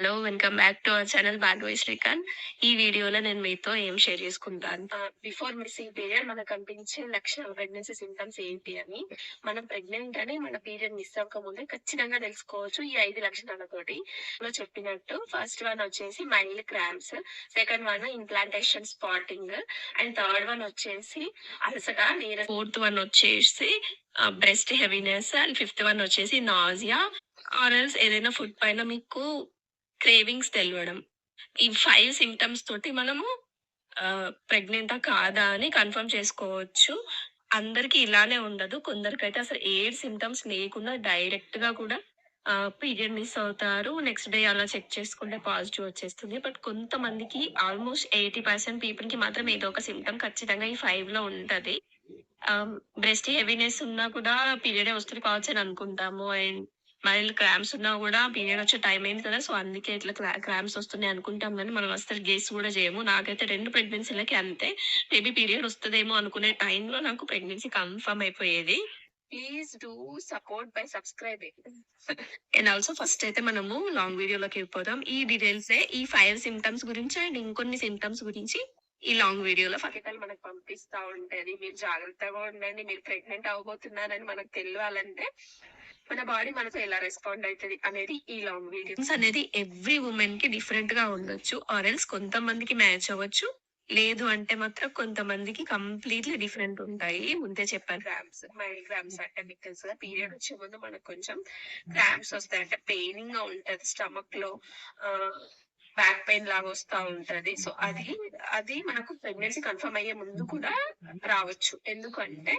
Hello welcome back to our channel voice Srikanth ఈ వీడియోలో నేను మీతో ఏం షేర్ చేసుకుంటాను? బిఫోర్ మిస్సింగ్ పీరియడ్ మనకు కనిపించే లక్షణాలు ప్రెగ్నెన్సీ సింటమ్స్ ఏంటి అని. మనం ప్రెగ్నెంట్ అని మన పీరియడ్ మిస్ అవ్వకముందే ఖచ్చితంగా తెలుసుకోవచ్చు ఈ ఐదు లక్షణాలతోటి. లో చెప్పినట్టు ఫస్ట్ వన్ వచ్చేసి mild cramps second one implantation spotting and third one వచ్చేసి అలసట నీర ఫోర్త్ వన్ వచ్చేసి breast heaviness and fifth one వచ్చేసి నాజియా ఆర్ఎల్స్ ఏదైనా ఫుడ్ పైన మీకు క్రేవింగ్స్ తెలియడం ఈ ఫైవ్ సిమ్టమ్స్ తోటి మనము ప్రెగ్నెంటా కాదా అని కన్ఫర్మ్ చేసుకోవచ్చు. అందరికి ఇలానే ఉండదు. కొందరికైతే అసలు ఏ సిమ్టమ్స్ లేకుండా డైరెక్ట్గా కూడా పీరియడ్ మిస్ అవుతారు. నెక్స్ట్ డే అలా చెక్ చేసుకుంటే పాజిటివ్ వచ్చేస్తుంది. బట్ కొంతమందికి ఆల్మోస్ట్ ఎయిటీ పర్సెంట్ పీపుల్కి మాత్రం ఏదో ఒక సిమ్టమ్ ఖచ్చితంగా ఈ ఫైవ్లో ఉంటది బ్రెస్ట్ హెవీనెస్ ఉన్నా కూడా పీరియడ్ వస్తుంది కావచ్చు అని అనుకుంటాము. అండ్ మైల్డ్ క్రామ్స్ ఉన్నా కూడా పీరియడ్ వచ్చే టైం అయింది కదా సో అందుకే ఇట్లా క్రామ్స్ వస్తున్నాయి అనుకుంటాం కానీ మనం అసలు గేస్ కూడా చేయము. నాకైతే రెండు ప్రెగ్నెన్సీలకి అంతే. మేబీ పీరియడ్ వస్తుందేమో అనుకునే టైంలో నాకు ప్రెగ్నెన్సీ కన్ఫర్మ్ అయిపోయేది. Please do support by subscribing and also first అయితే మనము లాంగ్ వీడియోలోకి వెళ్ళిపోదాం. ఈ డీటెయిల్స్ ఈ ఫైవ్ సిమ్టమ్స్ గురించి అండ్ ఇంకొన్ని సిమ్టమ్స్ గురించి ఈ లాంగ్ వీడియోలో ఫలితాలు మనకు పంపిస్తా ఉంటది మీరు జాగ్రత్తగా ఉండండి. మీరు ప్రెగ్నెంట్ అవబోతున్నారని మనకు తెలియాలంటే మన బాడీ మనతో ఎలా రెస్పాండ్ అవుతుంది అనేది ఈ లాంగ్ వీడియోస్ అనేది ఎవ్రీ ఉమెన్కి డిఫరెంట్గా ఉండొచ్చు ఆర్ ఎల్స్ కొంతమందికి మ్యాచ్ అవ్వచ్చు. లేదు అంటే మాత్రం కొంతమందికి కంప్లీట్లీ డిఫరెంట్ ఉంటాయి. ముందే చెప్పాను. క్రామ్స్ మైల్డ్ గ్రామ్స్ అంటే మీకు తెలుసు కదా పీరియడ్ వచ్చే ముందు మనకు కొంచెం క్రామ్స్ వస్తాయి. అంటే పెయినింగ్గా ఉంటది స్టమక్లో. బ్యాక్ పెయిన్ లాగా వస్తా ఉంటది. సో అది అది మనకు ప్రెగ్నెన్సీ కన్ఫర్మ్ అయ్యే ముందు కూడా రావచ్చు. ఎందుకంటే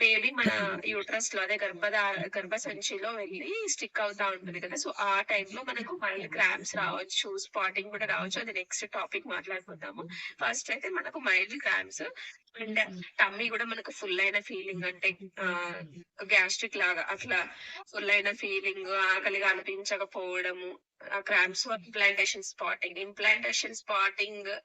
బేబీ మన యూట్రస్లో అదే గర్భద గర్భ సంచిలో వెళ్ళి స్టిక్ అవుతా ఉంటుంది కదా. సో ఆ టైంలో మనకు మైల్డ్ క్రామ్స్ రావచ్చు స్పాటింగ్ కూడా రావచ్చు. అది నెక్స్ట్ టాపిక్ మాట్లాడుకుందాము. ఫస్ట్ అయితే మనకు మైల్డ్ క్రామ్స్ అండ్ టమ్మీ కూడా మనకు ఫుల్ అయిన ఫీలింగ్ అంటే గ్యాస్ట్రిక్ లాగా అట్లా ఫుల్ అయిన ఫీలింగ్ ఆకలిగా అనిపించకపోవడము. Cramps implantation spotting implantation spotting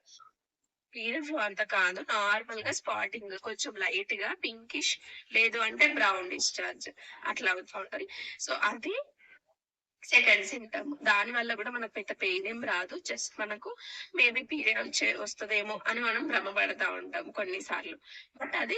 period అంత కాదు. నార్మల్గా స్పాటింగ్ కొంచెం లైట్గా పింకిష్ లేదు అంటే బ్రౌన్ డిశ్చార్జ్ అట్లా అవుతా ఉంటది. సో అది సెకండ్ సింటమ్ దాని వల్ల కూడా మనకు పెద్ద పెయిన్ ఏం రాదు. జస్ట్ మనకు మేబీ పీరియడ్ వచ్చే వస్తుందేమో అని మనం భ్రమపడతా ఉంటాం కొన్నిసార్లు. బట్ అది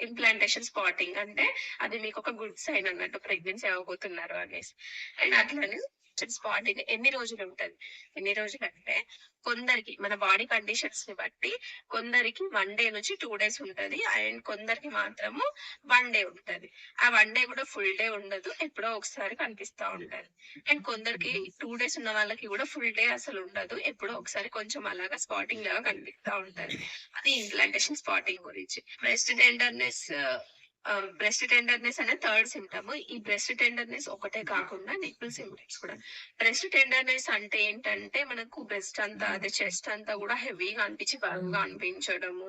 ఇంప్లాంటేషన్ స్పాటింగ్ అంటే అది మీకు ఒక గుడ్ సైన్ అన్నట్టు ప్రెగ్నెన్సీ అవ్వబోతున్నారు అనేసి. అండ్ అట్లనే స్పాటింగ్ ఎన్ని రోజులు ఉంటది? ఎన్ని రోజులు అంటే కొందరికి మన బాడీ కండిషన్స్ని బట్టి కొందరికి వన్ డే నుంచి టూ డేస్ ఉంటది. అండ్ కొందరికి మాత్రము వన్ డే ఉంటది. ఆ వన్ డే కూడా ఫుల్ డే ఉండదు. ఎప్పుడో ఒకసారి కనిపిస్తా ఉంటది. అండ్ కొందరికి టూ డేస్ ఉన్న వాళ్ళకి కూడా ఫుల్ డే అసలు ఉండదు. ఎప్పుడో ఒకసారి కొంచెం అలాగా స్పాటింగ్ లాగా కనిపిస్తా ఉంటది. అది ఇంప్లాంటేషన్ స్పాటింగ్ గురించి. బ్రెస్ట్ టెండర్నెస్ బ్రెస్ట్ టెండర్నెస్ అనే థర్డ్ సిమ్టమ్ ఈ బ్రెస్ట్ టెండర్నెస్ ఒకటే కాకుండా నిప్పుల్ సిమ్టమ్స్ కూడా. బ్రెస్ట్ టెండర్నెస్ అంటే ఏంటంటే మనకు బ్రెస్ట్ అంతా అదే చెస్ట్ అంతా కూడా హెవీగా అనిపించి బాగా అనిపించడము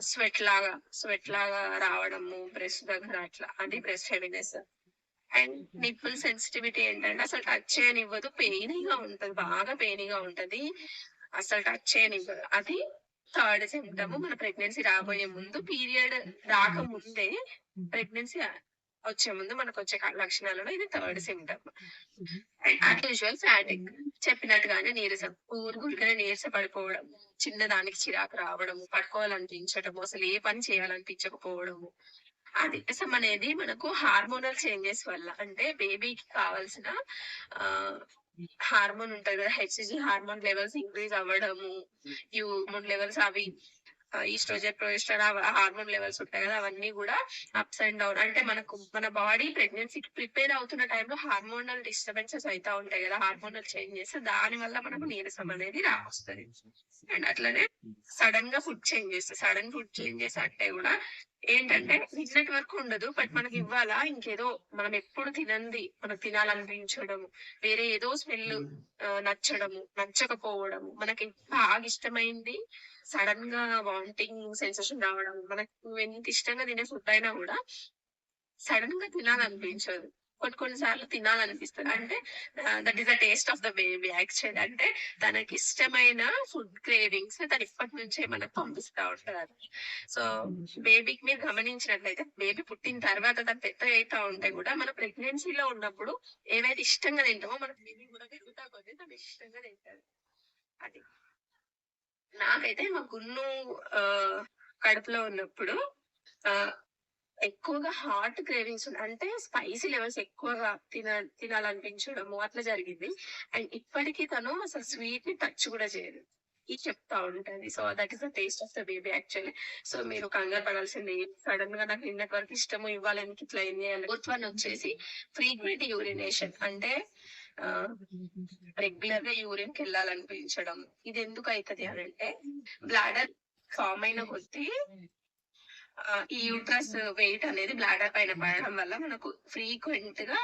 స్వెట్ లాగా స్వెట్ లాగా రావడము బ్రెస్ట్ దగ్గర అట్లా అది breast heaviness and nipple sensitivity ఏంటంటే అసలు టచ్ చేయనివ్వదు పెయినీగా ఉంటది బాగా పెయినీగా ఉంటది. అసలు టచ్ చేయనివ్వదు. అది థర్డ్ సిమ్టమ్ మన ప్రెగ్నెన్సీ రాబోయే ముందు పీరియడ్ రాకముందే ప్రెగ్నెన్సీ వచ్చే ముందు మనకు వచ్చే లక్షణాలలో ఇది third symptom and usual fatigue చెప్పినట్టుగానే నీరసం. ఊరుగురికనే నీరస పడిపోవడం చిన్నదానికి చిరాకు రావడము పడుకోవాలనిపించడము అసలు ఏ పని చేయాలనిపించకపోవడము. అది నీరసం అనేది మనకు హార్మోనల్ చేంజెస్ వల్ల అంటే బేబీకి కావాల్సిన ఆ హార్మోన్ ఉంటది కదా హెచ్జి హార్మోన్ లెవెల్స్ ఇంక్రీజ్ అవ్వడము ఈ హార్మోన్ లెవెల్స్ అవి ఈస్ట్రోజన్ ప్రొజెస్టర్ హార్మోన్ లెవెల్స్ ఉంటాయి కదా అవన్నీ కూడా అప్స్ అండ్ డౌన్ అంటే మనకు మన బాడీ ప్రెగ్నెన్సీకి ప్రిపేర్ అవుతున్న టైంలో హార్మోనల్ డిస్టర్బెన్సెస్ అవుతా ఉంటాయి కదా హార్మోనల్ చేంజెస్ దాని వల్ల మనకు నీరసం అనేది రావస్తుంది. అండ్ అట్లనే సడన్గా food changes sudden food changes అంటే కూడా ఏంటంటే నిన్నటి వరకు ఉండదు బట్ మనకి ఇవ్వాలా? ఇంకేదో మనం ఎప్పుడు తినంది మనకు తినాలనిపించడము వేరే ఏదో స్మెల్ నచ్చడము నచ్చకపోవడము మనకి బాగా ఇష్టమైంది సడన్గా వామిటింగ్ సెన్సేషన్ రావడం మనకు ఎంత ఇష్టంగా తినే ఫుడ్ అయినా కూడా సడన్గా తినాలనిపించదు. కొన్ని కొన్ని సార్లు తినాలనిపిస్తుంది. అంటే that is the taste of the baby actual అంటే తనకి ఇష్టమైన ఫుడ్ క్రేవింగ్స్ తను ఇప్పటి నుంచే మనకు పంపిస్తా ఉంటారు. సో బేబీకి మీరు గమనించినట్లయితే బేబీ పుట్టిన తర్వాత తను పెద్ద అవుతా ఉంటే కూడా మన ప్రెగ్నెన్సీలో ఉన్నప్పుడు ఏవైతే ఇష్టంగా తింటామో మన బేబీ కూడా పెరుగుతా కొద్దీ తను ఇష్టంగా తింటారు అది. నాకైతే మా గున్ను కడుపులో ఉన్నప్పుడు ఎక్కువగా హాట్ క్రేవింగ్స్ అంటే స్పైసీ లెవెల్స్ ఎక్కువగా తిన తినాలనిపించడము అట్లా జరిగింది. అండ్ ఇప్పటికీ తను అసలు స్వీట్ని టచ్ కూడా చేయదు. ఇది చెప్తా ఉంటుంది so that is the taste of the baby actually. So మీరు కంగారు పడాల్సింది. సడన్గా నాకు నిన్నటి వరకు ఇష్టము ఇవ్వాలి ఎందుకు ఇట్లా ఏం చేయాలి? ఫోర్త్ వన్ వచ్చేసి ఫ్రీక్వెంట్ యూరినేషన్. అంటే రెగ్యులర్గా యూరిన్కి వెళ్ళాలనిపించడం ఇది ఎందుకు అవుతుంది అని అంటే బ్లాడర్ ఫామ్ అయిన కొద్దీ ఈ యూట్రస్ వెయిట్ అనేది బ్లాడర్ పైన పడడం వల్ల మనకు ఫ్రీక్వెంట్గా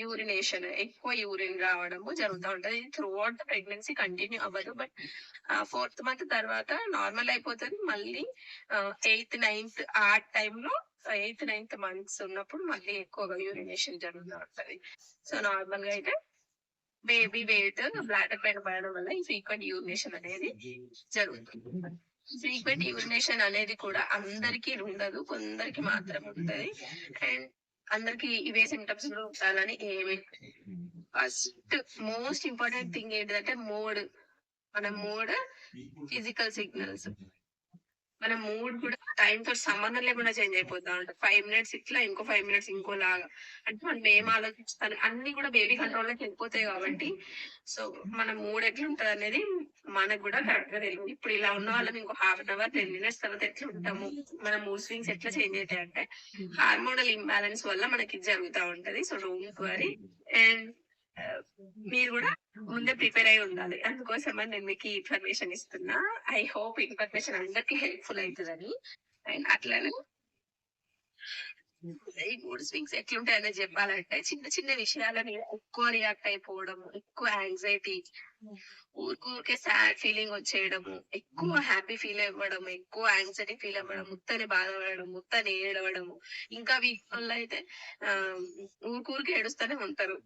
యూరినేషన్ ఎక్కువ యూరిన్ రావడము జరుగుతూ ఉంటది. త్రూ అవుట్ ప్రెగ్నెన్సీ కంటిన్యూ అవ్వదు. బట్ ఫోర్త్ మంత్ తర్వాత నార్మల్ అయిపోతుంది. మళ్ళీ ఎయిత్ నైన్త్ ఆ టైంలో ఎయిత్ నైన్త్ మంత్స్ ఉన్నప్పుడు మళ్ళీ ఎక్కువగా యూరినేషన్ జరుగుతూ ఉంటది. సో నార్మల్గా అయితే బేబీ వెయిట్ బ్లాడర్ పైన పడడం వల్ల ఈ ఫ్రీక్వెంట్ యూరినేషన్ అనేది జరుగుతుంది. ఫ్రీక్వెంట్ యూరినేషన్ అనేది కూడా అందరికి ఉండదు కొందరికి మాత్రం ఉంటది. అండ్ అందరికి ఇవే సిమ్టమ్స్ కూడా ఉండాలని ఏమి ఫస్ట్ మోస్ట్ ఇంపార్టెంట్ థింగ్ ఏంటంటే మోడ్. మన మూడ్ ఫిజికల్ సిగ్నల్స్ మన మూడ్ కూడా టైం తో సంబంధం లేకుండా చేంజ్ అయిపోతా ఉంటుంది. ఫైవ్ మినిట్స్ ఇట్లా ఇంకో ఫైవ్ మినిట్స్ ఇంకో లాగా అంటే మనం ఏం ఆలోచిస్తాను అన్ని కూడా బేబీ కంట్రోల్లోకి వెళ్ళిపోతాయి కాబట్టి. సో మన మూడ్ ఎట్లా ఉంటది అనేది మనకు కూడా కరెక్ట్గా తెలియదు. ఇప్పుడు ఇలా ఉన్న వాళ్ళని ఇంకో half an hour ten minutes తర్వాత ఎట్లా ఉంటాము? మన మూడ్ స్వింగ్స్ ఎట్లా చేంజ్ అవుతాయి అంటే హార్మోనల్ ఇంబ్యాలెన్స్ వల్ల మనకి ఇది జరుగుతూ ఉంటది. So room worry. అండ్ మీరు కూడా ముందే ప్రిపేర్ అయి ఉండాలి. అందుకోసమే నేను మీకు ఇన్ఫర్మేషన్ ఇస్తున్నా. ఐ హోప్ ఇన్ఫర్మేషన్ అందరికి హెల్ప్ఫుల్ అవుతుందని. అండ్ అట్లనే ఈ మూడ్ స్వింగ్స్ ఎట్లుంటాయని చెప్పాలంటే చిన్న చిన్న విషయాలని ఎక్కువ రియాక్ట్ అయిపోవడం ఎక్కువ యాంగ్జైటీ ఊరికే సాడ్ ఫీలింగ్ వచ్చేయడము ఎక్కువ హ్యాపీ ఫీల్ అవ్వడం ఎక్కువ యాంగ్జైటీ ఫీల్ అవ్వడం ముత్తని బాధపడడం ముత్తని ఏడవడము. ఇంకా వీక్ వల్ల అయితే ఆ ఊరికే ఏడుస్తూనే ఉంటారు.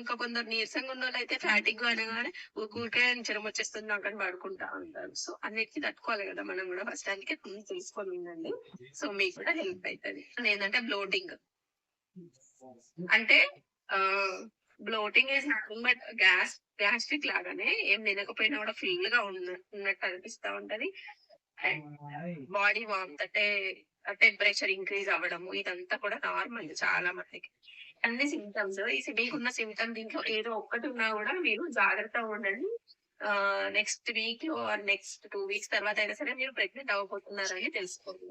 ఇంకా కొందరు నీరసంగా ఉన్న వాళ్ళు అయితే ఫ్యాటిక్ అనగానే ఊరికే జ్వరం వచ్చేస్తుంది అక్కడ పడుకుంటా ఉంటారు. సో అన్నిటికీ తట్టుకోవాలి కదా మనం కూడా ఫస్ట్ అందుకే తెలుసుకొని ఉండండి. సో మీకు కూడా హెల్ప్ అవుతుంది ఏంటంటే బ్లోటింగ్. అంటే bloating is nothing but gas plastic లాగానే ఏం తినకపోయినా కూడా ఫుల్గా ఉన్నట్టు అనిపిస్తా ఉంటది. బాడీ వామ్త్ అంటే టెంపరేచర్ ఇంక్రీజ్ అవ్వడము ఇదంతా కూడా నార్మల్ చాలా మందికి. అన్ని సిమ్టమ్స్ ఈ మీకున్న సిమ్టమ్ దీంట్లో ఏదో ఒక్కటి ఉన్నా కూడా మీరు జాగ్రత్తగా ఉండండి. Next week or next two weeks తర్వాత అయినా సరే మీరు ప్రెగ్నెంట్ అవ్వబోతున్నారని తెలుసుకోండి.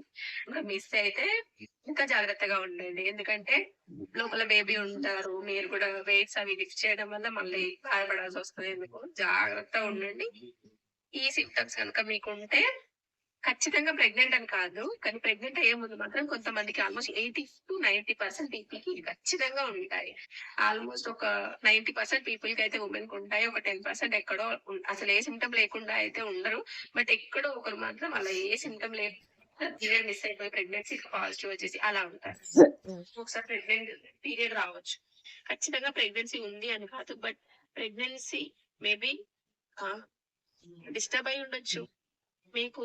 ఇంకా మిస్ అయితే ఇంకా జాగ్రత్తగా ఉండండి. ఎందుకంటే లోపల బేబీ ఉంటారు. మీరు కూడా వెయిట్స్ అవి లిఫ్ట్ చేయడం వల్ల మళ్ళీ బాధపడాల్సి వస్తుంది. ఎందుకు జాగ్రత్తగా ఉండండి. ఈ సిమ్టమ్స్ కనుక మీకు ఉంటే ఖచ్చితంగా ప్రెగ్నెంట్ అని కాదు కానీ ప్రెగ్నెంట్ అయ్యే ముందు మాత్రం కొంతమందికి almost eighty to ninety percent పీపుల్కి ఖచ్చితంగా ఉంటాయి. ఆల్మోస్ట్ ఒక నైన్టీ పర్సెంట్ పీపుల్కి అయితే ఉమెన్కి ఉంటాయి ఒక టెన్ పర్సెంట్ ఎక్కడో అసలు ఏ సిమ్టమ్ లేకుండా అయితే ఉండరు. బట్ ఎక్కడో ఒకరు మాత్రం అలా ఏ సిమ్టమ్ లేకుండా పీరియడ్ మిస్ అయిపోయి ప్రెగ్నెన్సీ పాజిటివ్ వచ్చేసి అలా ఉంటారు. ఒకసారి ప్రెగ్నెంట్ పీరియడ్ రావచ్చు. ఖచ్చితంగా ప్రెగ్నెన్సీ ఉంది అని కాదు బట్ ప్రెగ్నెన్సీ మేబీ డిస్టర్బ్ అయి ఉండొచ్చు. మీకు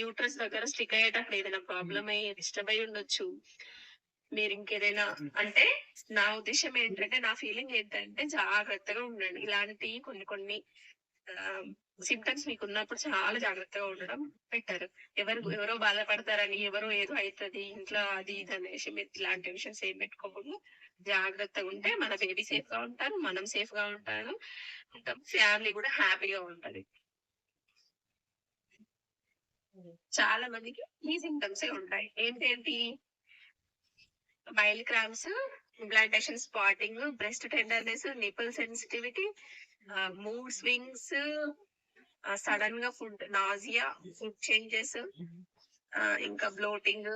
యూట్రస్ దగ్గర స్టిక్ అయ్యేటప్పుడు ఏదైనా ప్రాబ్లం అయ్యి డిస్టర్బ్ అయి ఉండొచ్చు. మీరు ఇంకేదైనా అంటే నా ఉద్దేశం ఏంటంటే నా ఫీలింగ్ ఏంటంటే జాగ్రత్తగా ఉండండి. ఇలాంటి కొన్ని కొన్ని సిమ్టమ్స్ మీకు ఉన్నప్పుడు చాలా జాగ్రత్తగా ఉండడం బెటర్ ఎవరు ఎవరో బాధపడతారని ఎవరో ఏదో అవుతుంది ఇంట్లో అది ఇది అనేసి మీరు ఇలాంటి విషయాలు ఏం పెట్టుకోకూడదు. జాగ్రత్తగా ఉంటే మన బేబీ సేఫ్గా ఉంటారు మనం సేఫ్గా ఉంటారు ఉంటాం. ఫ్యామిలీ కూడా హ్యాపీగా ఉంటది. చాలా మందికి ఈ సిమ్టమ్స్ ఉంటాయి. ఏంటేంటి? Mild cramps implantation spotting breast tenderness nipple sensitivity mood swings సడన్గా ఫుడ్ నాజియా ఫుడ్ చేంజెస్ ఇంకా బ్లోటింగ్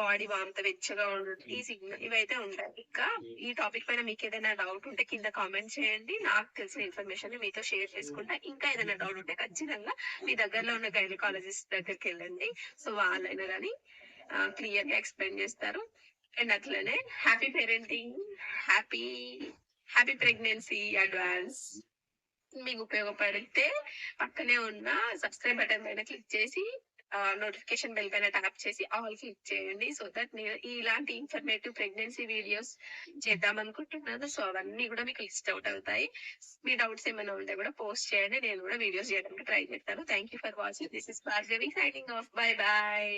బాడీ వాంత వెచ్చగా ఉండడం ఈ సిగ్నల్ ఇవైతే ఉంటాయి. ఇంకా ఈ టాపిక్ పైన మీకు ఏదైనా డౌట్ ఉంటే కింద కామెంట్ చేయండి. నాకు తెలిసిన ఇన్ఫర్మేషన్ మీతో షేర్ చేసుకుంటా. ఇంకా ఏదైనా డౌట్ ఉంటే ఖచ్చితంగా మీ దగ్గరలో ఉన్న గైనకాలజిస్ట్ దగ్గరికి వెళ్ళండి. సో వాళ్ళైనా కానీ క్లియర్గా ఎక్స్ప్లెయిన్ చేస్తారు. అండ్ అట్లనే happy parenting happy happy pregnancy advance. మీకు ఉపయోగపడితే పక్కనే ఉన్న సబ్స్క్రైబ్ బటన్ పైన క్లిక్ చేసి నోటిఫికేషన్ బెల్ పైన ట్యాప్ చేసి ఆల్ క్లిక్ చేయండి సో దట్ నేను ఇలాంటి ఇన్ఫర్మేటివ్ ప్రెగ్నెన్సీ వీడియోస్ చేద్దాం అనుకుంటున్నాను. సో అవన్నీ కూడా మీకు లిస్ట్ అవుట్ అవుతాయి. మీ డౌట్స్ ఏమైనా ఉంటే కూడా పోస్ట్ చేయండి. నేను కూడా వీడియోస్ చేయడానికి ట్రై చేస్తాను. Thank you for watching this is Bhargavi signing off bye bye